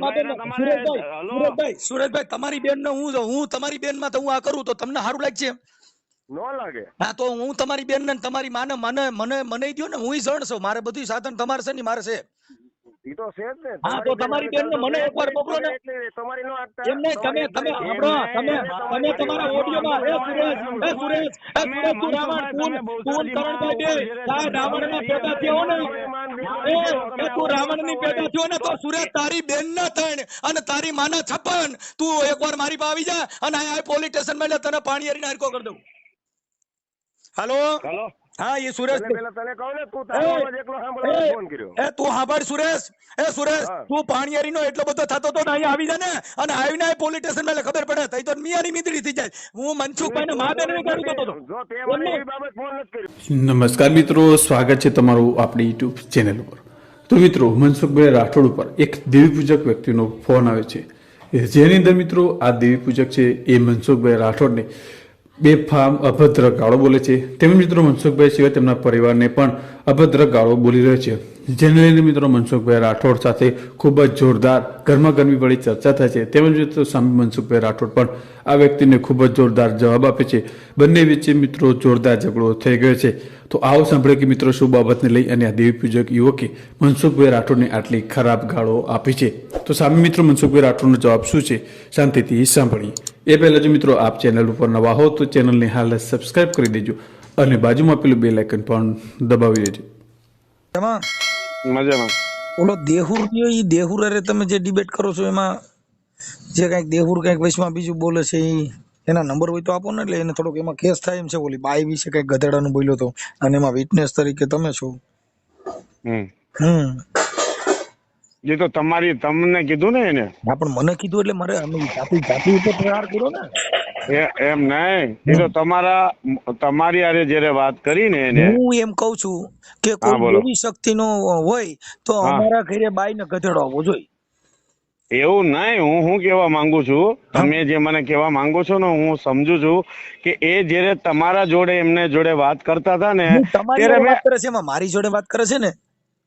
સુરેશભાઈ તમારે સુરેશભાઈ હલો. સુરેશભાઈ સુરેશભાઈ તમારી બેન ને હું હું તમારી બેનમાં તો હું આ કરું તો તમને સારું લાગશે નો લાગે. હા તો હું તમારી બેન ને તમારી માને મને મને મને દો ને હું જણ છું મારે બધું સાધન તમારે છે ને મારે છે. ઈ તો છે જ ને. હા, તો તમારી બેનને મને એકવાર મોકલો ને. તમારી નો આપતા એમ તમે તમે સાંભળો તમે તમે તમારા ઓડિયોમાં એ સુરેશ એ સુરેશ એ સુરેશ તું રાવણ તું તું કરણભાઈ બે રાવણ ના પેદા થયો ને એ એ તું રાવણની પેદા થયો ને તો સુરેશ તારી બેન ના થઈને અને તારી માના છપ્પન તું એકવાર મારી પાસે આવી જા અને આ પોલીસ સ્ટેશનમાં એટલે તને પાણી હરીને હરકો કરી દઉં. હાલો? હલો. હા એ સુરેશ પેલા તને કહું ને તું તારો અવાજ એકલો સાંભળવા ફોન કર્યો. એ તું સાંભળ સુરેશ એ સુરેશ તું પાણીયારી નો એટલો બધો થતો તો ને અહીંયા આવી જા ને અને આવીને આ પોલીસ સ્ટેશનમાં ખબર પડે તઈ તો મિયાની મીંદડી થઈ જાય. હું મનસુખભાઈ ને મા બેન ગાડી દેતો જો તે મને એવી બાબત ફોન નથી કર્યો નમસ્કાર મિત્રો સ્વાગત છે તમારું આપણી યુટ્યુબ ચેનલ ઉપર. તો મિત્રો મનસુખભાઈ રાઠોડ ઉપર એક દેવી પૂજક વ્યક્તિનો ફોન આવે છે. જેની અંદર મિત્રો આ દેવી પૂજક છે એ મનસુખભાઈ રાઠોડને બે ફામ અભદ્ર ગાળો બોલે છે. તેમજ મિત્રો મનસુખભાઈ સિવાય તેમના પરિવારને પણ અભદ્ર ગાળો બોલી રહ્યો છે. જેને લઈને મિત્રો મનસુખભાઈ રાઠોડ સાથે ખૂબ જ જોરદાર ગરમા ગરમી વળી ચર્ચા થાય છે. તેમજ મિત્રો સામે મનસુખભાઈ રાઠોડ પણ આ વ્યક્તિને ખૂબ જ જોરદાર જવાબ આપે છે. બંને વચ્ચે મિત્રો જોરદાર ઝઘડો થઈ ગયો છે. તો આવો સાંભળે કે મિત્રો શું બાબતને લઈ અને આ દેવી પૂજક યુવકે મનસુખભાઈ રાઠોડને આટલી ખરાબ ગાળો આપી છે. તો સામે મિત્રો મનસુખભાઈ રાઠોડનો જવાબ શું છે? શાંતિથી સાંભળીએ. એ પહેલાં જો મિત્રો આપ ચેનલ ઉપર નવા હો તો ચેનલને હાલ સબસ્ક્રાઇબ કરી દેજો અને બાજુમાં પેલું બે લાઇકન પણ દબાવી દેજો. એમાં મજામાં. ઓલો દેહુર કયો ઈ દેહુર અરે તમે જે ડિબેટ કરો છો એમાં જે કંઈક દેહુર કંઈક વચમાં બીજું બોલે છે ઈ એના નંબર હોય તો આપો ને એટલે એને થોડોક એમાં કેસ થાય એમ છે ઓલી બાઈ વિશે કંઈક ગધેડાનું બોલ્યો તો. અને એમાં વિટનેસ તરીકે તમે છો. હમ. હમ. એ તો તમારી તમને કીધું ને એને. હા પણ મને કીધું એટલે મારે અમે જાતિ જાતિ ઉપર પ્રહાર કર્યો ને. એ- એમ નહીં. એ તો તમારા તમારી આરે જ્યારે વાત કરીને એને. હું એમ કઉ છું કે કોઈ એવી શક્તિનો હોય તો અમારા ઘરે બાઈને ગધેડો આવવો જોઈએ. એવું નહીં હું હું કહેવા માંગુ છું? તમે જે મને કહેવા માંગો છો ને હું સમજુ છું કે એ જ્યારે તમારા જોડે એમને જોડે વાત કરતા હતા ને ત્યારે વાત કરે છે એમાં મારી જોડે વાત કરે છે ને?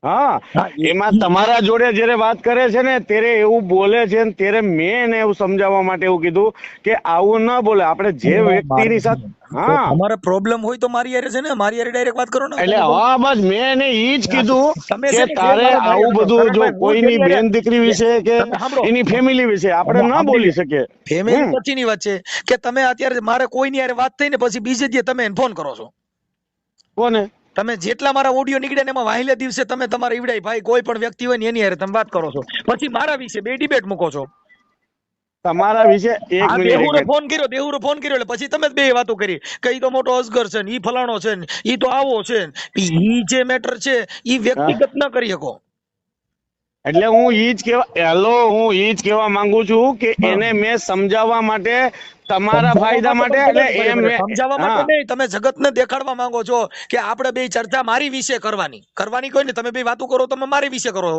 હા એમાં તમારા જોડે જ્યારે વાત કરે છે ને ત્યારે એવું બોલે છે ને ત્યારે મેં એને એવું સમજાવવા માટે એવું કીધું કે આવું ના બોલે. આપણે જે વ્યક્તિની સાથે હા. તમારે પ્રોબ્લેમ હોય તો મારી યારે છે ને મારી યારે ડાયરેક્ટ વાત કરો ને. એટલે હા બસ મેં એને ઈ જ કીધું કે તારે આવું બધું જો કોઈની બેન દીકરી વિશે કે એની ફેમિલી વિશે. આપણે ના બોલી. શકીએ. ફેમિલી પછીની વાત છે કે તમે અત્યારે મારે કોઈની યારે વાત થઈ ને પછી બીજે દી તમે ફોન કરો છો. કોને? તમે જેટલા મારા ઓડિયો નીકળ્યા ને એમાં વાહિલે દિવસે તમે તમારા ઈવડાઈ ભાઈ કોઈ પણ વ્યક્તિ હોય ને એની હારે તમે વાત કરો છો. પછી મારા વિશે બે ડિબેટ મૂકો છો. તમારા વિશે એક મિનિટ. ફોન કર્યો દેહુરો ફોન કર્યો એટલે પછી તમે બે વાતો કરી. કે ઈ તો મોટો અસગર છે ને ઈ ફલાણો છે ને ઈ તો આવો છે ને. ઈ જે મેટર છે ઈ વ્યક્તિગત ન કરી શકો. એટલે હું ઈ જ કેવા હેલો હું ઈ જ કેવા માંગુ છું કે એને મેં સમજાવવા માટે તમારા ફાયદા માટે એટલે એમ સમજાવવા માટે નહીં તમે જગતને દેખાડવા માંગો છો કે આપણે બે ચર્ચા મારી વિશે કરવાની. કરવાની કોઈ ને તમે બે વાતો કરો તમે મારી વિશે કરો.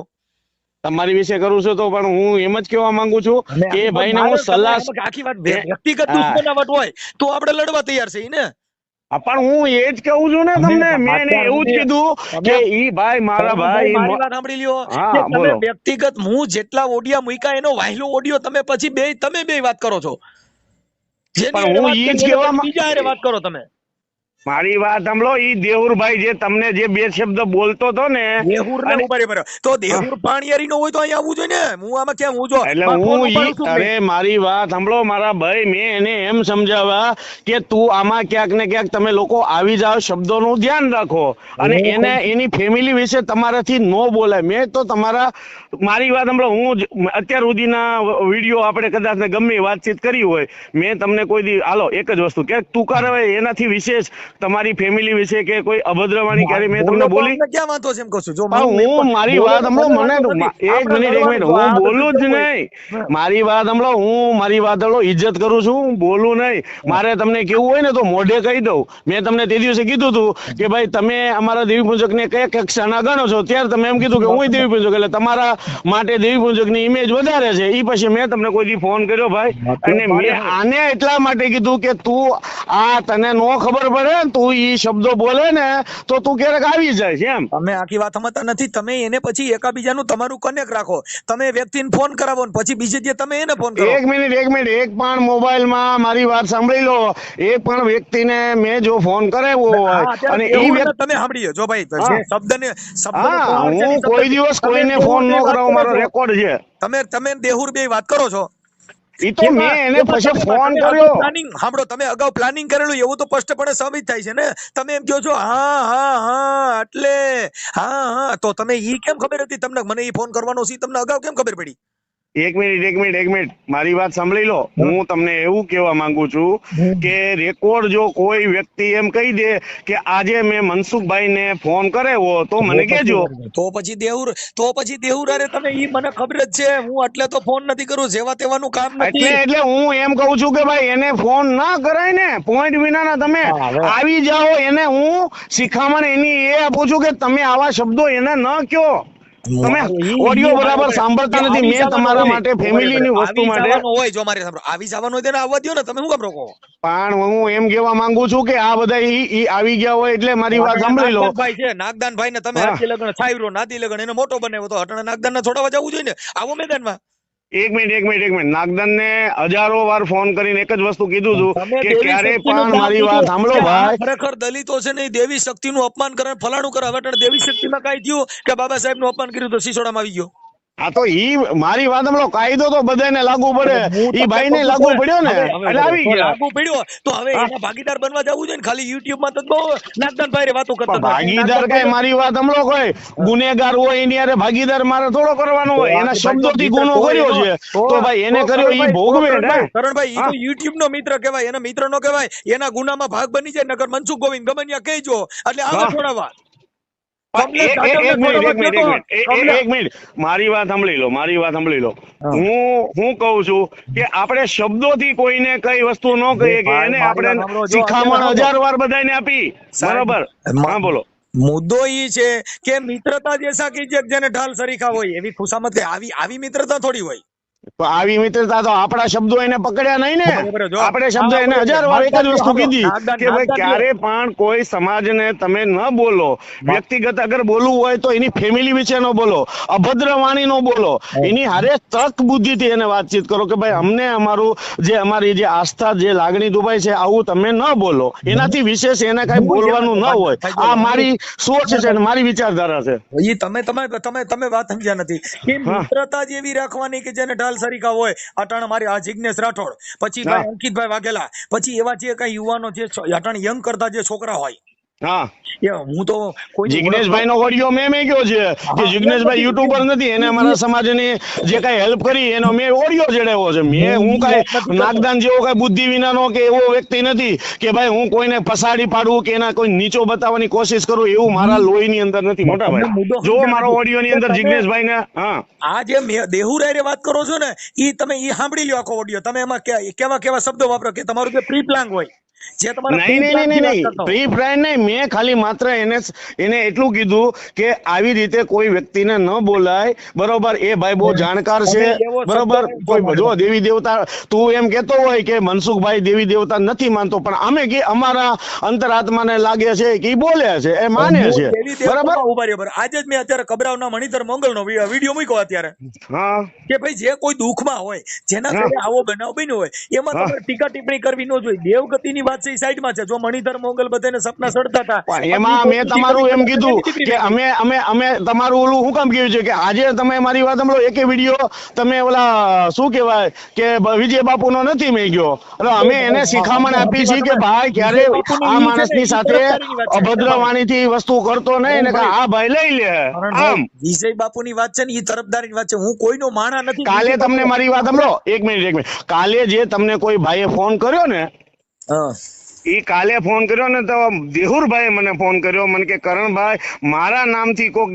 તમારી વિશે કરું છું તો પણ હું એમ જ કહેવા માંગુ છું કે ભાઈને હું સલાહ આખી વાત વ્યક્તિગત. દુશ્મનાવટ હોય તો આપણે લડવા તૈયાર છે ને. પણ હું એ જ કહું છું ને તમને મેં એવું જ કીધું કે ઈ ભાઈ મારા ભાઈ મારી વાત સાંભળી લ્યો કે તમે. વ્યક્તિગત હું જેટલા ઓડિયા મૂક્યા એનો વાહિલો ઓડિયો તમે પછી બે તમે બે વાત કરો છો. પણ હું ઈ જ કહેવા બીજા હારે વાત કરો તમે. મારી વાત સાંભળો ઈ દેવુરભાઈ જે તમને જે બે શબ્દ બોલતો હતો ને દેહુર બરાબર. તો દેહુર પાણીયારી નો હોય તો અહીંયા આવવું જોઈએ ને? હું આમાં કેમ હું જો એટલે હું ઈ અરે મારી વાત સાંભળો મારા ભાઈ મેં એને એમ સમજાવ્યા કે તું આમાં ક્યાંક ને ક્યાંક તમે લોકો આવી જાઓ શબ્દોનું ધ્યાન રાખો. અને એને એની ફેમિલી વિશે તમારાથી નો બોલાય. મેં તો તમારા મારી વાત સાંભળો હું અત્યાર સુધીના વીડિયો આપણે કદાચ ને ગમે વાતચીત કરી હોય મેં તમને કોઈ દી હાલો એક જ વસ્તુ કે તું કરે એનાથી વિશેષ તમારી ફેમિલી વિશે કે કોઈ અભદ્રવાણી ક્યારે મેં તમને બોલી ક્યાં વાંધો છે એમ કહું છું? જો હું મારી વાત તો મને. એક મિનિટ એક મિનિટ હું બોલું જ નહીં. મારી વાત સાંભળો હું મારી વાત સાંભળો ઇજ્જત કરું છું હું બોલું નહીં. મારે તમને કેવું હોય ને તો મોઢે કહી દઉં. મેં તમને તે દિવસે કીધું હતું કે ભાઈ તમે અમારા દેવી પૂજક ને કયા કક્ષાના ગણો છો? ત્યારે તમે એમ કીધું કે હું દેવી પૂજક એટલે તમારા માટે દેવી પૂજકની ઇમેજ વધારે છે. એ પછી મેં તમને કોઈ દી ફોન કર્યો ભાઈ. અને મેં આને એટલા માટે કીધું કે તું આ તને નો ખબર પડે તું ઈ શબ્દો બોલે ને તો તું ક્યારેક આવી જાય એમ. તમે આખી વાત સમજતા નથી. તમે એને પછી એકાબીજાનું તમારું કનેક્ટ રાખો. તમે વ્યક્તિને ફોન કરાવો ને પછી બીજે જે તમે એને ફોન કરો. એક મિનિટ એક મિનિટ. એક પણ મોબાઈલમાં મારી વાત સાંભળી લો. એક પણ વ્યક્તિને મેં જો ફોન કરાવ્યો હોય અને એ વ્યક્તિ તમે સાંભળી જો ભાઈ. શબ્દને શબ્દનો હા કોઈ દિવસ કોઈને ફોન ન કરાવો મારો રેકોર્ડ છે. તમે તમે દેહુર બે વાત કરો છો? ઈ તો મેં એને પછી ફોન કર્યો. અગાઉ સાંભળો તમે અગાઉ પ્લાનિંગ કરેલું એવું તો સ્પષ્ટપણે સાબિત થાય છે ને? તમે એમ કહો છો હા હા હા એટલે હા હા. તો તમે ઈ કેમ ખબર હતી તમને? મને ઈ ફોન કરવાનો છે તમને અગાઉ કેમ ખબર પડી? એક મિનિટ એક મિનિટ એક મિનિટ. મારી વાત સાંભળી લો. હું તમને એવું કહેવા માંગુ છું કે રેકોર્ડ જો કોઈ વ્યક્તિ એમ કહી દે કે આજે મેં મનસુખભાઈ ને ફોન કરેવો તો મને કહેજો. તો પછી દેહુર તો પછી દેહુર અરે તમે ઈ મને ખબર જ છે. હું એટલે તો ફોન નથી કરું જેવા તેવાનું કામ એટલે નથી. એટલે હું એમ કહું છું કે ભાઈ એને ફોન ના કરાય ને પોઈન્ટ વિનાના તમે આવી જાઓ એને હું શિખામણ એની એ આપું છું કે તમે આવા શબ્દો એને ન કયો તમે ઓડિયો બરાબર સાંભળતા નથી મેં તમારા. માટે ફેમિલીની વસ્તુ માટે. હોય જો મારે સાંભળો. આવી જવાનું હોય તેને આવવા દો ને તમે શું કામ રોકો પણ હું એમ કહેવા માંગુ છું કે આ બધા ઈ આવી ગયા હોય એટલે મારી વાત સાંભળી લો. ભાઈ છે નાગદાનભાઈ ને તમે આખી લગન છાયરો નાદી લગન એનો મોટો બનાવ્યો તો હટાણે નાગદાન ને છોડાવવા જવું જોઈએ ને? આવો મેદાનમાં. એક મિનિટ એક મિનિટ એક મિનિટ. નાગદન ને હજારો વાર ફોન કરીને એક જ વસ્તુ કીધું હતું કે ક્યારે પણ મારી વાત સાંભળો ભાઈ. ખરેખર દલિતો છે નહીં દેવી દેવી શક્તિનું અપમાન કરે ફલાણું કરે. હવે દેવી શક્તિમાં કાંઈ થયું કે બાબા સાહેબનું અપમાન કર્યું તો સિસોડામાં આવી ગયો? આ તો ઈ મારી વાત હમણાં કાયદો તો બધાને લાગુ પડે. ઈ ભાઈ ને લાગુ પડ્યો ને. એટલે આવી ગયા. લાગુ પડ્યો તો હવે એના ભાગીદાર બનવા જવું જોઈએ ને? ખાલી યુટ્યુબમાં તો બહુ નાગદાનભાઈ રે વાતો કરતા ભાગીદાર કઈ મારી વાત હમણો કોઈ? ગુનેગાર હોય એની હારે ભાગીદાર મારે થોડો કરવાનો હોય. એના શબ્દો શબ્દોથી ગુનો કર્યો છે. તો ભાઈ એને કર્યો ઈ ભોગવે ને. કરણભાઈ, ઈ તો. યુટ્યુબ નો મિત્ર કહેવાય એના મિત્ર નો કહેવાય. એના ગુનામાં ભાગ બની જાય નગર મનસુખ ગોવિંદ ગમનિયા કહેજો. એટલે આવો પણ કમલેશ એક- મિનિટ. મારી વાત સાંભળી લો મારી વાત સાંભળી લો. હું. હું કહું છું કે આપણે શબ્દોથી કોઈને કઈ વસ્તુ ન કહીએ કે એને આપણે શિખામણ હજાર વાર બધાને આપી. બરોબર? હા બોલો. મુદ્દો એ છે કે મિત્રતા જેસા કી જેને ઢાલ સરીખા હોય એવી ખુશામત આવી આવી મિત્રતા થોડી હોય. તો આવી મિત્રતા તો આપણા શબ્દો એને પકડ્યા નહીં ને. આપણે શબ્દ એને હજાર વાર એક જ વસ્તુ કીધી કે ભાઈ ક્યારે પણ કોઈ સમાજને તમે ન બોલો. વ્યક્તિગત અગર બોલવું હોય તો એની ફેમિલી વિશે ન બોલો. અભદ્ર વાણી નો બોલો. એની હારે તક બુદ્ધિથી એને વાતચીત કરો કે ભાઈ અમને અમારું જે અમારી જે આસ્થા જે લાગણી દુભાઈ છે આવું તમે ન બોલો. એનાથી વિશેષ એને કઈ બોલવાનું ન હોય. આ મારી સોચ છે અને મારી વિચારધારા છે. તમે તમે તમે તમે વાત સમજ્યા નથી. કે. મિત્રતા જ એવી રાખવાની કે જેને ઢાલ સરીખા હોય અટાણ મારી આ જિજ્ઞેશ રાઠોડ. પછી ભાઈ અંકિતભાઈ વાઘેલા. પછી એવા જે કઈ યુવાનો જે અટાણ યંગ કરતા જે છોકરા હોય હા. હું તો કોઈ જિગ્નેશભાઈ નો ઓડિયો મેં મેક્યો છે. કે જિગ્નેશભાઈ યુટ્યુબર નથી એને અમારા સમાજની જે કઈ હેલ્પ કરી એનો મેં ઓડિયો ચડાવ્યો છે. મેં હું કઈ નાગદાન જેવો કઈ બુદ્ધિ વિનાનો કે એવો વ્યક્તિ નથી કે ભાઈ હું કોઈને ફસાડી પાડું કે એના કોઈ નીચો બતાવવાની કોશિશ કરું એવું મારા લોહીની અંદર નથી મોટા ભાઈ. જો મારો ઓડિયો ની અંદર જિગ્નેશભાઈ ને હા. આ જે દેહુરાય વાત કરો છો ને એ તમે એ સાંભળી લ્યો આખો ઓડિયો. તમે એમાં કેવા કેવા શબ્દો વાપરો કે તમારું જે પ્રી પ્લાન હોય જે નહીં નહીં નહીં નહીં. પ્રી પ્લાન નહીં. મેં ખાલી માત્ર એને એને એટલું કીધું કે આવી રીતે કોઈ વ્યક્તિને ન બોલાય. બરોબર એ ભાઈ બહુ જાણકાર છે. બરોબર કોઈ જો દેવી દેવતા તું એમ કેતો હોય કે મનસુખભાઈ દેવી દેવતા નથી માનતો પણ અમે કે અમારા અંતરાત્માને લાગે છે કે ઈ બોલે છે એ માને છે. બરાબર? બરાબર. આજે જ મેં અત્યારે કબરાવના મણિધર મંગલનો વીડિયો મૂક્યો અત્યારે. હા. કે ભાઈ જે કોઈ દુઃખમાં હોય જેના આવો બનાવ બન્યો હોય એમાં તમારે ટીકા ટિપ્પણી કરવી ન જોઈએ. દેવગતિની વાત છે એ સાઈડમાં છે. જો મણિધર મોગલ બધાને સપના સડતા હતા પણ એમાં મેં તમારું એમ કીધું કે અમે અમે અમે તમારું ઓલું શું કામ કહ્યું છે કે આજે તમે મારી વાત સાંભળો એકે વીડિયો તમે ઓલા શું કહેવાય કે વિજય બાપુનો નથી મેં ગયો. એટલે અમે એને શિખામણ આપી છે કે ભાઈ ક્યારે આ માણસની સાથે અભદ્ર વાણીથી વસ્તુ કરતો નહીં ને કે આ ભાઈ લઈ લે આમ. વિજય બાપુની વાત છે ને એ તરફદારીની વાત છે. હું કોઈનો માણા નથી કાલે તમને મારી વાત સાંભળો. એક મિનિટ એક મિનિટ. કાલે જે તમને કોઈ ભાઈએ ફોન કર્યો ને ઈ કાલે ફોન કર્યો ને તો દેહુરભાઈ મને ફોન કર્યો. મને કે કરણભાઈ મારા નામથી કોક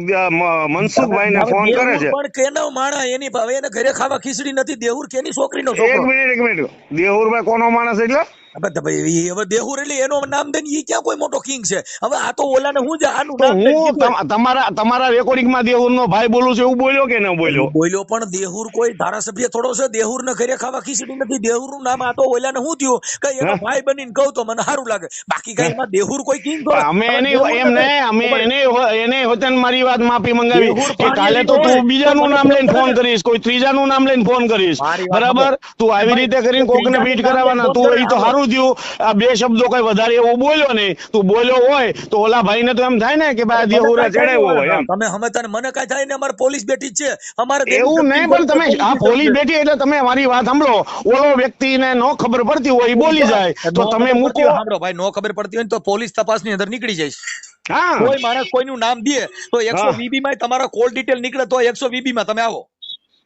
મનસુખભાઈ ને ફોન કરે છે. પણ કેનો માણા એની ભાવે એને ઘરે ખાવા ખીચડી નથી. દેહુર કેની છોકરીનો એક છોકરો મિનિટ એક મિનિટ. દેહુરભાઈ કોનો માણસ એટલે? હવે દેહુર એટલે એનો નામ દઈને ઈ ક્યાં કોઈ મોટો કિંગ છે? હવે આ તો ઓલાને હું છે આનું નામ દઈને હું કીધું. તમ- તમારા તમારા રેકોર્ડિંગમાં દેહુરનો ભાઈ બોલું છું એવું બોલ્યો કે ન બોલ્યો? બોલ્યો પણ દેહુર કોઈ ધારાસભ્ય થોડો છે? દેહુર ને ઘરે ખાવા ખીચડી નથી દેહુરનું નામ આ તો ઓલાને હું થયું? કે એનો ભાઈ બનીને કહું તો મને સારું લાગે. બાકી કઈ એમાં દેહુર કોઈ કિંગ તો અમે એને એમ ને અમે એને એને હોતન મારી વાત માફી મંગાવી. કે કાલે તો તું બીજાનું નામ લઈને ફોન કરીશ કોઈ ત્રીજાનું નામ લઈને ફોન કરીશ. બરાબર? તું આવી રીતે કરીને કોકને ને બીટ કરાવવાના તું એ તો કરે, સારું થયું. આ બે શબ્દો કઈ વધારે એવો બોલ્યો નહીં. તું બોલ્યો હોય તો ઓલા ભાઈને તો એમ થાય ને કે ભાઈ દેહુરે ચડાવ્યો હોય એમ. તમે સમજતા મને કઈ થાય ને અમારે પોલીસ બેઠી છે. અમારે એવું નહીં પણ તમે આ પોલીસ બેઠી એટલે તમે મારી વાત સાંભળો. ઓલો વ્યક્તિને નો ખબર પડતી હોય એ બોલી જાય. તો તમે મૂકો. સાંભળો ભાઈ નો ખબર પડતી હોય તો પોલીસ તપાસની અંદર નીકળી જાય હા. કોઈ માણસ કોઈનું નામ દે તો એકસો. વીબી માં તમારા કોલ ડિટેલ નીકળે તો એકસો વીબી માં તમે આવો.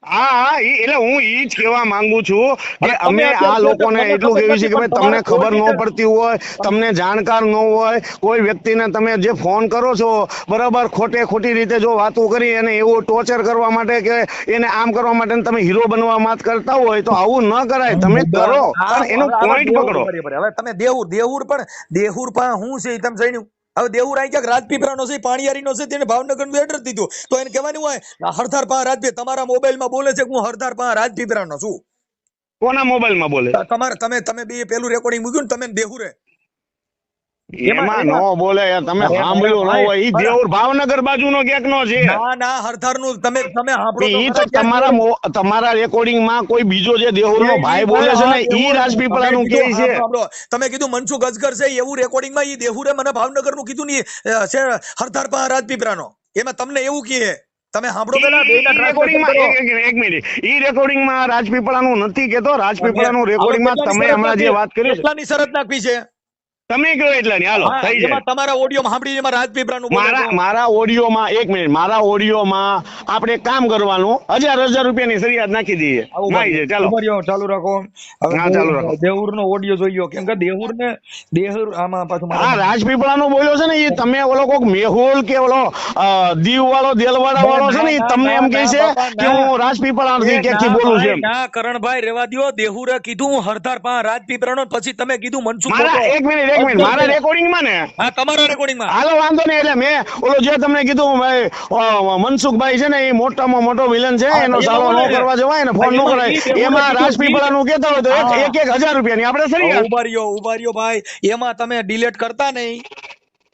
હા એટલે હું ઈ જ કહેવા માંગુ છું કે અમે આ લોકોને એટલું કહેવું છે કે ભાઈ તમને ખબર ન પડતી હોય તમને જાણકાર ન હોય કોઈ વ્યક્તિને તમે જે ફોન કરો છો બરાબર ખોટે ખોટી રીતે જો વાતો કરી અને એવું ટોર્ચર કરવા માટે કે એને આમ કરવા માટે તમે હીરો બનવા માત કરતા હોય તો આવું ન કરાય તમે કરો. પણ એનો પોઈન્ટ પકડો. હવે તમે દેહુર દેહુર પણ દેહુર પણ હું છે તમે જાણ્યું? હવે દેહુર આઈ ક્યાંક રાજપીપરાનો છે પાણીયારીનો છે તેને ભાવનગરનું એડ્રેસ દીધું. તો એને કહેવાનું હોય હરધાર પા રાજપી તમારા મોબાઈલમાં બોલે છે કે હું હરધાર પા રાજપીપરાનો છું. કોના મોબાઈલમાં બોલે? તમારે તમે તમે બે પેલું રેકોર્ડિંગ મૂક્યું ને તમે દેહુરે. એમાં નો બોલે તમે સાંભળ્યું ન હોય ઈ અરે. દેવર ભાવનગર બાજુનો ક્યાંક નો છે. ના ના હરધારનું તમે તમે સાંભળો ઈ તો તો તમારા તમારા રેકોર્ડિંગમાં કોઈ બીજો જે દેહુરનો એ ભાઈ બોલે છે ને ઈ દેહુર. રાજપીપળાનું કે કીધું, છે. તમે કીધું મનસુખ અજગર છે એવું રેકોર્ડિંગમાં ઈ દેહુરે મને ભાવનગરનું કીધું નહીં અ, છે હરધાર પા રાજપીપળાનો. એમાં તમને એવું કહે તમે સાંભળો પેલા રેકોર્ડિંગમાં એક મિનિટ ઈ રેકોર્ડિંગમાં રાજપીપળાનું નથી કેતો રાજપીપળાનું નું રેકોર્ડિંગમાં માં તમે હમણાં જે વાત કરી છે. કેટલાની શરત નાખવી છે? તમે કહો એટલાની હાલો થઈ જાય. તમારા ઓડિયોમાં સાંભળી એમાં રાજપીપળાનું મારા મારા ઓડિયોમાં એક મિનિટ મારા ઓડિયોમાં આપણે કામ કરવાનું. હજાર હજાર રૂપિયાની ફરિયાદ નાખી દઈએ. નાઈ જાય ચાલો. ચાલુ રાખો. હા, ચાલુ રાખો. દેહુરનો ઓડિયો જોઈ કેમ કે દેહુર ને દેહુર આમાં પાછું હા રાજપીપળાનો બોલ્યો છે ને એ તમે ઓલો કોક મેહુલ કે ઓલો દીવ વાળો દેલવાડા વાળો છે ને એ તમને એમ કહે છે કે. હું રાજપીપળાથી ના બોલું છું ના કરણભાઈ રેવા દો દેહુરે કીધું હું હરધાર પા રાજપીપળાનો પછી તમે કીધું મનસુખ. એક મિનિટ મિનિટ મારા રેકોર્ડિંગમાં ને? હા તમારા રેકોર્ડિંગમાં હાલો વાંધો નહીં એટલે મેં ઓલો જે તમને કીધું ભાઈ મનસુખભાઈ છે ને એ મોટામાં મોટો વિલન છે એનો સાલો ન કરવા જવાય ને ફોન ન કરાય. એમાં રાજપીપળા નું કેતો હોય તો એક એક હજાર રૂપિયાની. આપણે આપડે રહ્યો ઊભા રહ્યો ભાઈ. એમાં તમે ડિલેટ કરતા નહીં.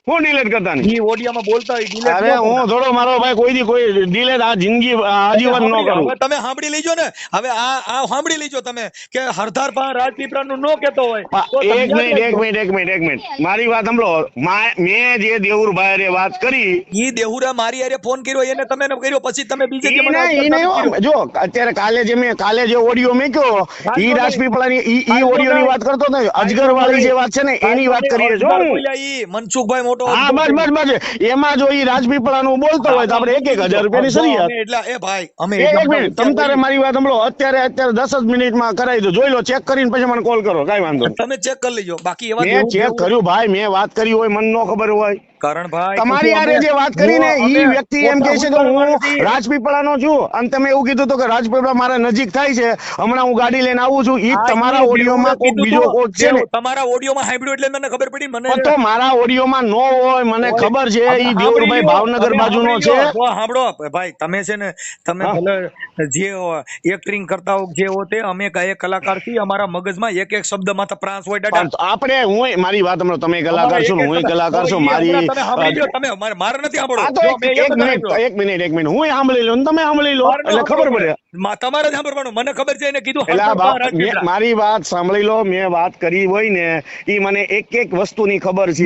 હું ડિલેટ કરતા નહીં. ઈ ઓડિયામાં બોલતા હોય ડિલેટ અરે હું થોડો મારો ભાઈ કોઈ દી કોઈ ડિલેટ આ જિંદગી આજીવન ન કરું. હવે તમે સાંભળી લેજો ને. હવે આ આ સાંભળી લેજો તમે કે હરધાર પા રાજપીપળાનું નો કહેતો હોય પા- તો તમે એક મિનિટ એક મિનિટ એક મિનિટ એક મિનિટ. મારી વાત સાંભળો. મા- જે દેવુરભાઈ રે વાત કરી ઈ દેહુરા મારી અરે ફોન કર્યો એને તમે કર્યો પછી તમે બીજે કે મને. જો અત્યારે કાલે જે મેં કાલે જે ઓડિયો મેક્યો ઈ રાજપીપળાની ઈ ઓડિયો ની વાત કરતો ને અજગર વાળી જે વાત છે ને એની વાત છો બોલ્યા ઈ મનસુખભાઈ મોટો હા બસ બસ બસ એમાં જો ઈ રાજપીપળાનું બોલતો હોય તો આપણે એક એક હજાર રૂપિયાની સરિયાદ એટલા એ ભાઈ અમે એક મિનિટ તમ તારે મારી વાત સાંભળો. અત્યારે અત્યારે દસ જ મિનિટમાં કરાવી દો. જોઈ લો ચેક કરીને પછી મને કોલ કરો. કઈ વાંધો તમે ચેક કરી લેજો. બાકી એવા મેં ચેક કર્યું ભાઈ મેં વાત કરી હોય મને ન ખબર હોય. કરણભાઈ તમારી આરે જે વાત કરીને ઈ વ્યક્તિ એમ કહે છે કે હું રાજપીપળાનો છું અને તમે એવું કીધું તો કે રાજપીપળા મારા નજીક થાય છે હમણાં હું ગાડી લઈને આવું છું ઈ તમારા ઓડિયોમાં કોઈ બીજો કોટ છે ને. તમારા ઓડિયોમાં સાંભળ્યું એટલે મને ખબર પડી મને તો મારા ઓડિયોમાં નો હોય મને ખબર છે ઈ દેવરભાઈ ભાવનગર બાજુનો છે. સાંભળો ભાઈ તમે છે ને તમે ભલે જે એક્ટિંગ કરતા હો જે હો તે અમે કઈ કલાકારથી અમારા મગજમાં એક એક શબ્દમાં તો પ્રાંસ હોય આપણે હું મારી વાત હમણાં તમે કલાકાર છો હું કલાકાર છું મારી તમે સાંભળી લ્યો, તમે મારે મારે નથી જો, એક મિનિટ એક મિનિટ હું સાંભળી લઉં તમે સાંભળી લો એટલે ખબર પડે. તમારે જ સાંભળવાનું. મને ખબર છે એને કીધું મારી વાત સાંભળી લો મેં વાત કરી હોય ને એ મને એક એક વસ્તુની ખબર છે.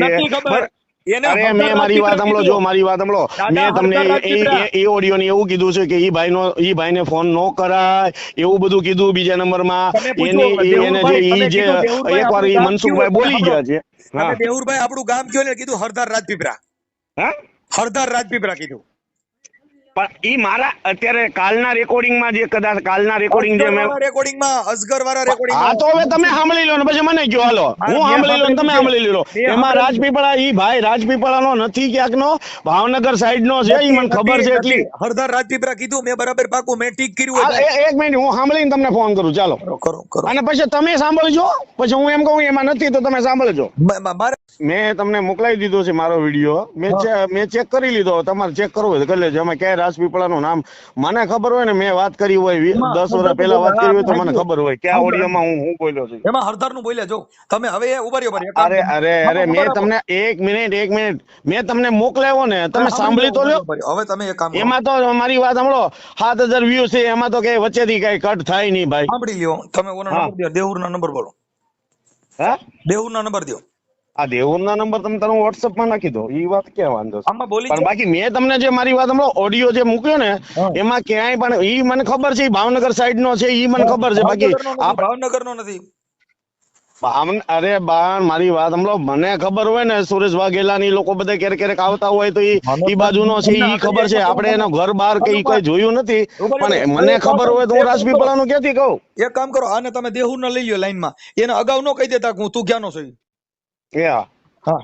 અરે મેં મારી વાત સાંભળો જો મારી વાત સાંભળો. મેં તમને એ- ઓડિયો ને એવું કીધું છે કે ઈ ભાઈનો ઈ ભાઈને ફોન નો કરાય. એવું બધું કીધું બીજા નંબરમાં એની એને જે ઈ જે એકવાર ઈ મનસુખભાઈ બોલી ગયા છે. દેવુરભાઈ આપણું ગામ કયો ને કીધું હરધાર રાજપીપરા. હા? હરધાર રાજપીપળા કીધું. પણ ઈ મારા અત્યારે કાલના રેકોર્ડિંગમાં જે કદાચ કાલના રેકોર્ડિંગ જે મેં રેકોર્ડિંગમાં અસગર વાળા રેકોર્ડિંગ હા તો હવે તમે સાંભળી લો ને પછી મને કયો હાલો. હું સાંભળી લો ને તમે સાંભળી લો. એમાં રાજપીપળા ઈ ભાઈ રાજપીપળાનો નથી ક્યાંકનો ભાવનગર સાઈડ નો છે ઈ મને ખબર છે એટલી. હરદાર રાજપીપળા કીધું મેં બરાબર પાકું મેં ઠીક કર્યું એક મિનિટ હું સાંભળીને તમને ફોન કરું ચાલો. કરો કરો અને પછી તમે સાંભળજો પછી હું એમ કહું એમાં નથી તો તમે સાંભળજો. મ- તમને મોકલાવી દીધો છે મારો વીડિયો. મેં મેં ચેક કરી લીધો તમારે ચેક કરવો હોય તો કરી લેજો. એમાં ક્યાંય રાજપીપળાનું નામ મને ખબર હોય ને મેં વાત કરી હોય દસ વર્ષ પહેલા વાત કરી હોય તો મને ખબર હોય. કે આ હા. ઓડિયોમાં હું હું બોલ્યો છું? એમાં હરધરનું બોલ્યા જો. તમે હવે ઉભરી રહ્યો ઊભા રહ્યો. એક કામ અરે અરે અરે મેં તમને એક મિનિટ એક મિનિટ. મેં તમને મોકલાવ્યો ને તમે સાંભળી તો લ્યો. હવે તમે એક કામ એમાં તો મારી વાત સાંભળો. સાત હજાર વ્યૂ છે એમાં તો કઈ વચ્ચેથી કઈ કટ થાય નહીં ભાઈ. સાંભળી લ્યો. તમે ઓનો. નંબર દો દેહુર નંબર બોલો. હા? દેહુર નંબર દો. આ દેવુરના નંબર તમે તારો WhatsApp માં નાખી દો એ વાત ક્યાં વાંધો છે આમાં બોલી પણ બાકી મેં તમને જે મારી વાત હમણાં ઓડિયો જે મૂક્યો ને એમાં ક્યાંય પણ ઈ મને ખબર છે ભાવનગર સાઈડ નો છે ઈ મને ખબર છે. બાકી ભાવનગરનો નથી, આપ નથી. અરે બા મારી વાત હમણાં મને ખબર હોય ને સુરેશ વાઘેલા ની લોકો બધા ક્યારેક ક્યારેક આવતા હોય તો ઈ બાજુ નો છે ઈ ખબર છે. આપણે એનો ઘર બાર કે ઈ કઈ જોયું નથી. પણ મને ખબર હોય તો હું રાજપીપળાનું ક્યાંથી કહું? એક કામ કરો આને તમે દેહુ ને લઈ લો લાઈનમાં એને અગાઉ નો કહી દેતા હું તું ક્યાંનો છું એ હા હા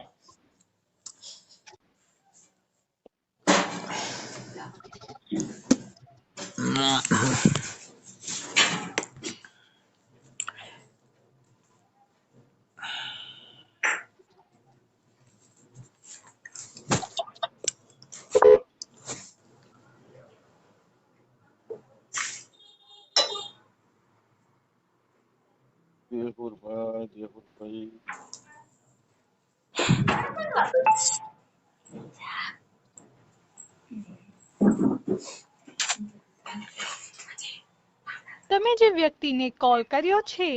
કોલ કર્યો છે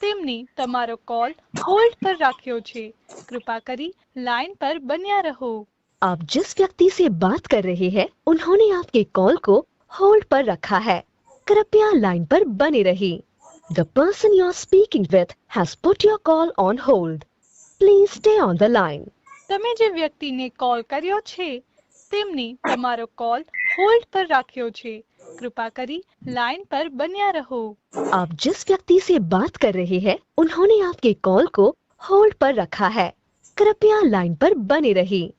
તેમણે તમારો કોલ હોલ્ડ પર રાખ્યો છે કૃપા કરી લાઈન પર બન્યા રહો आप जिस व्यक्ति से बात कर रहे हैं उन्होंने आपके कॉल को होल्ड पर रखा है कृपया लाइन पर बने रहिए the person you are speaking with has put your call on hold please stay on the line તમે જે વ્યક્તિને કોલ કર્યો છે તેમણે તમારો કોલ હોલ્ડ પર રાખ્યો છે कृपा करी लाइन पर बनिया रहो। आप जिस व्यक्ति से बात कर रहे हैं उन्होंने आपके कॉल को होल्ड पर रखा है। कृपया लाइन पर बने रही।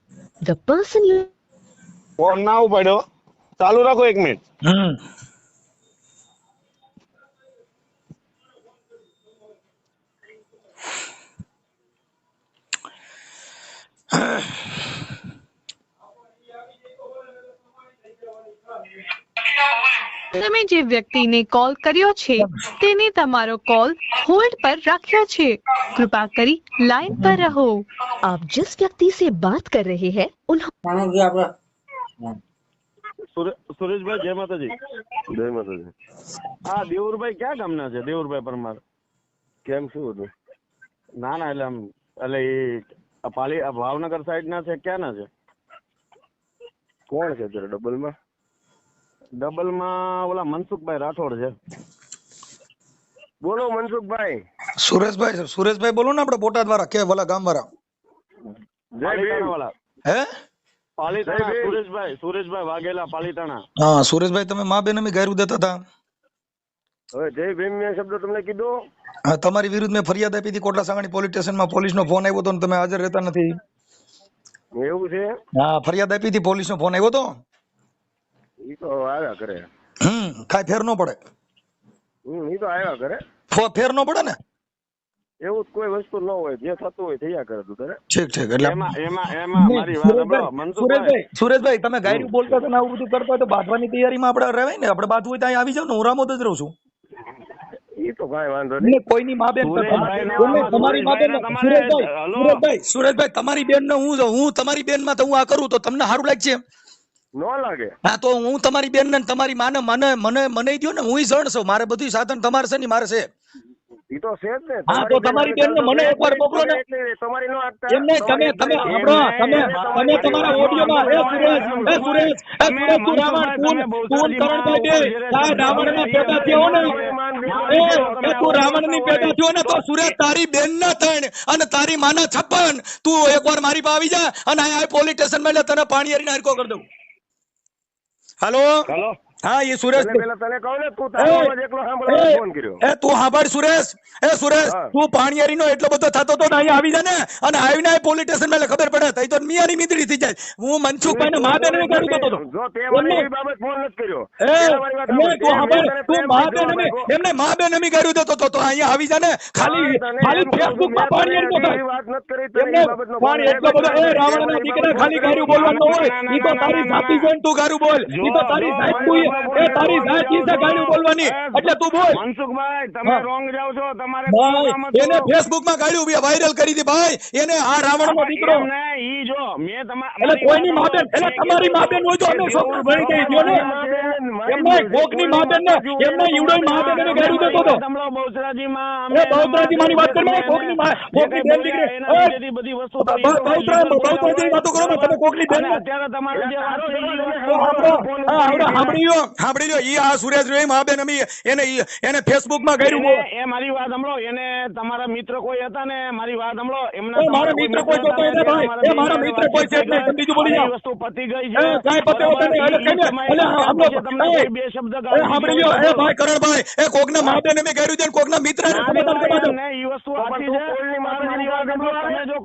द पर्सन यू नाउ पढ़ो चालू रखो एक मिनट। Ugh. તમે જે વ્યક્તિને કોલ કર્યો છે તેને તમારો કોલ હોલ્ડ પર રાખ્યો છે કૃપા કરી લાઈન પર રહો आप जिस व्यक्ति से बात कर रहे हैं उन्होंने સુરે- સુરેશભાઈ જય માતાજી જય માતાજી હા દેવુરભાઈ ક્યાં ગામના છે દેવુરભાઈ પરમાર કેમ શું હતું ના ના એટલે આમ એટલે એ આ પાલી આ ભાવનગર સાઈડ ના છે ક્યાં ના છે કોણ છે અત્યારે ડબલમાં ડબલમાં ઓલા મનસુખભાઈ રાઠોડ છે. બોલો મનસુખભાઈ. સુરેશભાઈ સુરેશભાઈ બોલો ને આપણે બોટાદ વાળા કે વાલા ગામ વાળા. જય ભીમ. વાળા. હે? પાલીતાણા સુરેશભાઈ સુરેશભાઈ વાઘેલા પાલીતાણા. હા સુરેશભાઈ તમે મા બેનમી અમે ગાયરું દેતા હતા હવે જય ભીમ મેં શબ્દ તમને કીધો. હા તમારી વિરુદ્ધ મેં ફરિયાદ આપી હતી કોટલા સાંગાણી પોલીસ સ્ટેશનમાં પોલીસનો ફોન આવ્યો હતો ને તમે હાજર રહેતા નથી. એવું છે? હા ફરિયાદ આપી હતી પોલીસનો ફોન આવ્યો હતો. ઈ તો આવ્યા કરે હમ કાઈ ફેર ન પડે. હમ ઈ તો આવ્યા કરે ફેર ન પડે ને? એવું કોઈ વસ્તુ ન હોય જે થતું હોય થયા કરે તું તારે. ઠીક ઠીક એટલે એમાં એમાં એમાં મારી વાત સાંભળો મનસુખભાઈ. સુરેશભાઈ તમે ગાયરું બોલતા હતા ને આવું બધું કરતા હોય તો બાંધવાની તૈયારીમાં આપણે રહેવાય ને આપણે બાંધવું હોય ત્યાં આવી જાવ ને હું રામોદ જ રહું છું. ઈ તો કાંઈ વાંધો નહીં. કોઈની મા બેન તમારી મા બેન સુરેશભાઈ તમારી બેન ને હું હું તમારી બેનમાં તો હું આ કરું તો તમને સારું લાગશે ન લાગે. હા તો હું તમારી બેન ને તમારી માને મને મને મને દો ને હું જણ છું. મારે બધું સાધન તમારે છે ને મારે છે. ઈ તો છે જ ને. હા, તો તમારી બેનને મને એકવાર મોકલો ને. તમારી નો આગતા એમ તમે- તમે સાંભળો, તમે તમે તમારા ઓડિયોમાં એ સુરેશ એ સુરેશ એ સુરેશ તું રાવણ તું તું કરણભાઈ બે તારા રાવણના પેદા થયો ને. એ તું પેદા થયો ને તો સુરેશ તારી બેન ના ત્રણ અને તારી માના છપ્પન. તું એકવાર મારી પાસે આવી જા અને આ પોલીસ સ્ટેશનમાં એટલે તને પાણી હરીને હરકો કરી દઉં. હાલો હેલો હા એ સુરેશ તને કહું ને તું તારો અવાજ એકલો સાંભળવા ફોન કર્યો. એ તું સાંભળ સુરેશ એ સુરેશ. તું પાણીયારીનો એટલો બધો થતો તો ને અહીંયા આવી જા ને અને આવીને અહીં પોલીસ સ્ટેશનમાં ખબર પડે તઈ તો મિયાની મીંદડી થઈ જાય. હું મનસુખભાઈ ને મા બેન હતો જો તે મને એમને- બાબત ફોન નથી કર્યો. એ, તે મારી વાત એમને સાંભળ. તું સાંભળ, તું મા બેન જવાબ એમને મા બેન અમી ગાડી દેતો હતો તો અહીંયા આવી જા ને. ખાલી ખાલી એમ કહું છું, ફેસબુકમાં પાણીયારી નો થાય વાત નથી કરી, તને એમને એ બાબતનો પણ એટલો બધો એ રાવણ ના દીકરા ખાલી ગારું બોલવાનું હોય ના, ના, ઈ તો તારી ના, જાતિ જોઈને તું ગારું બોલ. ઈ તો તારી જો, એ તારી જો, જાત છે ગાળ્યું બોલવાની એટલે તું બોલ મનસુખભાઈ તમે રોંગ જાવ છો તમારે હતું. એને ફેસબુકમાં ગાળ્યું ગાડ્યું વાયરલ કરી દી ભાઈ એને આ રાવણ નો દીકરો ઈ જો મે તમારે એટલે કોઈની મા બેન એટલે તમારી માબેન હોય તો અમે છોકરો ભણી દઈ દ્યો ને એમને કોકની મા બેન ને એમને ઈવડોય માબેન ને ગાળ્યું દેતો હતો તમલો બહુચરાજીમાં એ અમે- બહુચરાજીમાંની વાત કરી, કોકની મા- જે કોકની બેન દીકરી. બધી વસ્તુ બ- બ- બહુચરા- બહુચરાજીની વાતો કરો ને, તમે કોકની બેન અત્યારે તમારે જે તો સાંભળો, લો ઈ આ સુરેશ રે ઈ મા બેન અમી એને એને ફેસબુકમાં કર્યું બોલ. એ મારી વાત સાંભળો એને તમારા મિત્ર કોઈ હતા ને મારી વાત સાંભળો એમના મારા મિત્ર કોઈ જોતો હતા ને, ભાઈ. એ મારા મિત્ર કોઈ છે એટલે બીજું બોલી જાવ વસ્તુ પતી ગઈ છે કાઈ પતે હોતા નહીં. એટલે કઈ એટલે આપણો તમને બે શબ્દ એ, સાંભળી લો એ ભાઈ કરણભાઈ એ કોકના મા બેન અમી ગાડ્યું છે કોકના મિત્ર ને સમાધાન કરવા દો. ને ઈ વસ્તુ સાચી છે. મારી વાત સાંભળો. તમે જો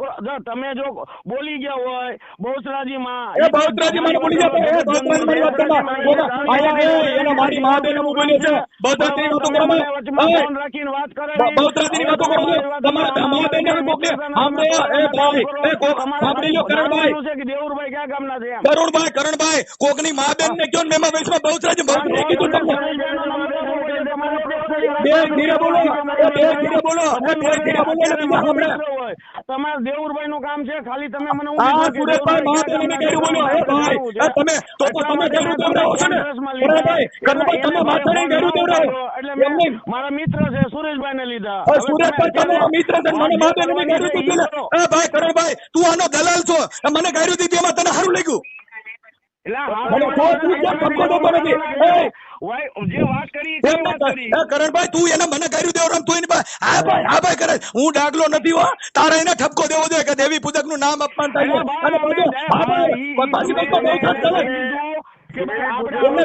તમે જો બોલી ગયા હોય બહુચરાજીમાં એ બહુચરાજી માં બોલી જતો એ બહુચરાજી મારી વાત કરવા એને મારી મા બેન અમુ બોલે છે. બહુચરાજી વાતો કરો મને. વચમાં એ, ફોન રાખીને વાત કરે બ- વાતો કરો તમારા મા બેન ને કોકને સાંભળો? એ ભાઈ એ કોક સાંભળી કરણભાઈ. છે ક્યાં ગામના છે એમ? કરણભાઈ કોકની મા બેન ને કયો ને મેમાં બહુ જ બહુ કીધું તમને. તમારે દેવુરભાઈ નું કામ છે ખાલી તમે મને ભાઈ તમે તો તમે એટલે મારા મિત્ર છે સુરેશભાઈ ને લીધા સુરેશભાઈ મિત્ર છે મને એ ભાઈ તું આનો દલાલ છો. મને ગાડી દીધી એમાં તને સારું લાગ્યું? કરણભાઈ તું એને મને ગાડ્યું દેવડાવ તું એની હા ભાઈ હા ભાઈ કરે હું ડાગલો નથી હો તારે એને ઠપકો દેવો જોઈએ કે દેવી પૂજકનું નામ અપમાન થાય અને પાછું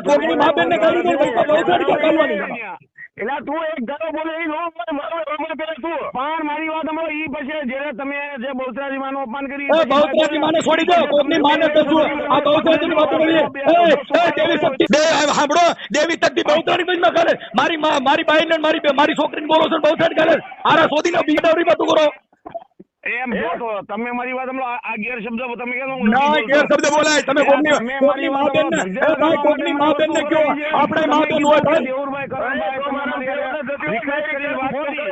કોકની મા બેન ને ગાડ્યું દીધું બહુ ચાલવાની એટલે તું એક ગાળો બોલે એ નો મારો પેલા તું. પણ મારી વાત અમારો ઈ પછી જ્યારે તમે જે બહુચરાજી માનું અપમાન કરી એ બહુચરાજી માને છોડી દો કોકની માને શું આ બહુચરાજી વાત કરીએ. એ દેવી શક્તિ બે સાંભળો. દેવી શક્તિ બહુચરાજી બજમાં કરે મારી માં મારી બાઈ ને મારી મારી છોકરીને બોલો છો ને બહુચરાજી કરે આરા શોધીને બીજાવરી તું કરો. એમ જો તમે મારી વાત સાંભળો. આ- ગેરશબ્દ તમે કેમ ના ગેર શબ્દ બોલાય. તમે કોકની કોકની મા બેન ને એ ભાઈ કોકની મા બેન ને કયો? આપણે મા બેન હોય ભાઈ દેવરભાઈ કરણભાઈ તમારી request કરીને વાત કરી.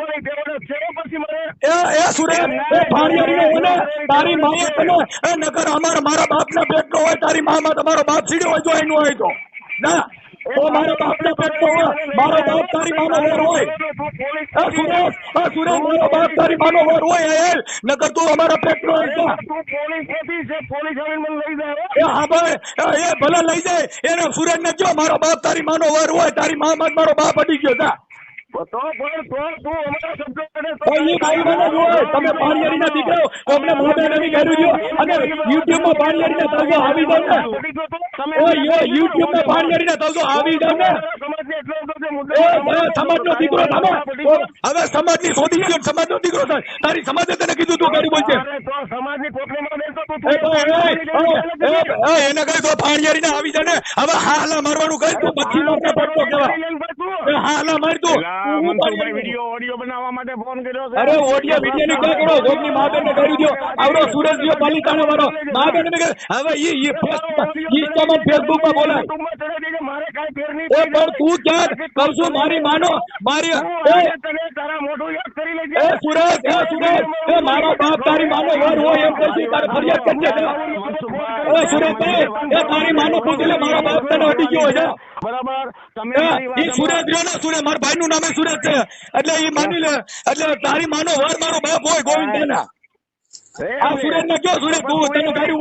એ એ સુરેશ એ ભાણિયારી હોય ને તારી માએ તને એ નકર અમાર મારા બાપના પેટનો હોય તારી મામાં તમારો બાપ સીડ્યો હોય જો એનું હોય તો. ના તો મારો બાપના પેટનો હોય, મારો બાપ તારી માનો વર હોય એ સુરેશ એ સુરેશ, મારો બાપ તારી માનો વર હોય એલ નકર તું અમારા પેટનો હોય તો એ હા ભાઈ, એ ભલે લઈ જાય, એને સુરેશ ને કયો, મારો બાપ તારી માનો વર હોય તારી મામાં મારો બાપ અડી ગયો, જા. પણ સમાજ ભાઈ મને જોવે તમે પાણીયારીના દીકરાઓ અમને મોઢે નવી કર્યું છો અને યુટ્યુબમાં પાણીયારીના તલગો આવી જાવ ને. એ યો યુટ્યુબમાં પાણીયારીના તલગો આવી જાવ ને. એ એ સમાજનો દીકરો તમે હવે સમાજની શોધી ગયો સમાજનો દીકરો છે. તારી સમાજે તને કીધું તું ગરીબ છે. એ, એ, એ, એ, એને કહી દો પાણીયારીને આવી જાય ને. હવે હાલા મારવાનું કઈ તું પછી મારતા પડતો કેવા? માર તું મનસુખભાઈ પાણીયારી- ઓડિયો બનાવવા માટે ફોન કર્યો છે. અરે ઓડિયા વિડિયા ની ક્યાં કરો ગોપની મા ને કરી દો આવડો સુરેશ જીઓ પાલિતાણા વાળો. મા ને હવે ઈ ઈ ઇન્સ્ટામાં ફેસબુકમાં બોલાય. એ પણ તું ક્યાં? કહું મારી માનો. મારી એ એ એ મારો બાપ તારી માનો વર હોય એમ કહી તારે ફરિયાદ કરજે એ સુરેશ એ તારી માનો પૂછી લે મારો બાપ તને અડી ગયો છે. બરાબર. તમે એ મારી સુરેશ રહ્યો ને મારા ભાઈ નું નામે સુરત છે. એટલે એ માની લે એટલે તારી માનો વર મારો બાપ હોય ગોવિંદ આ સુરત ને કયો સુરત તું તને ગાડી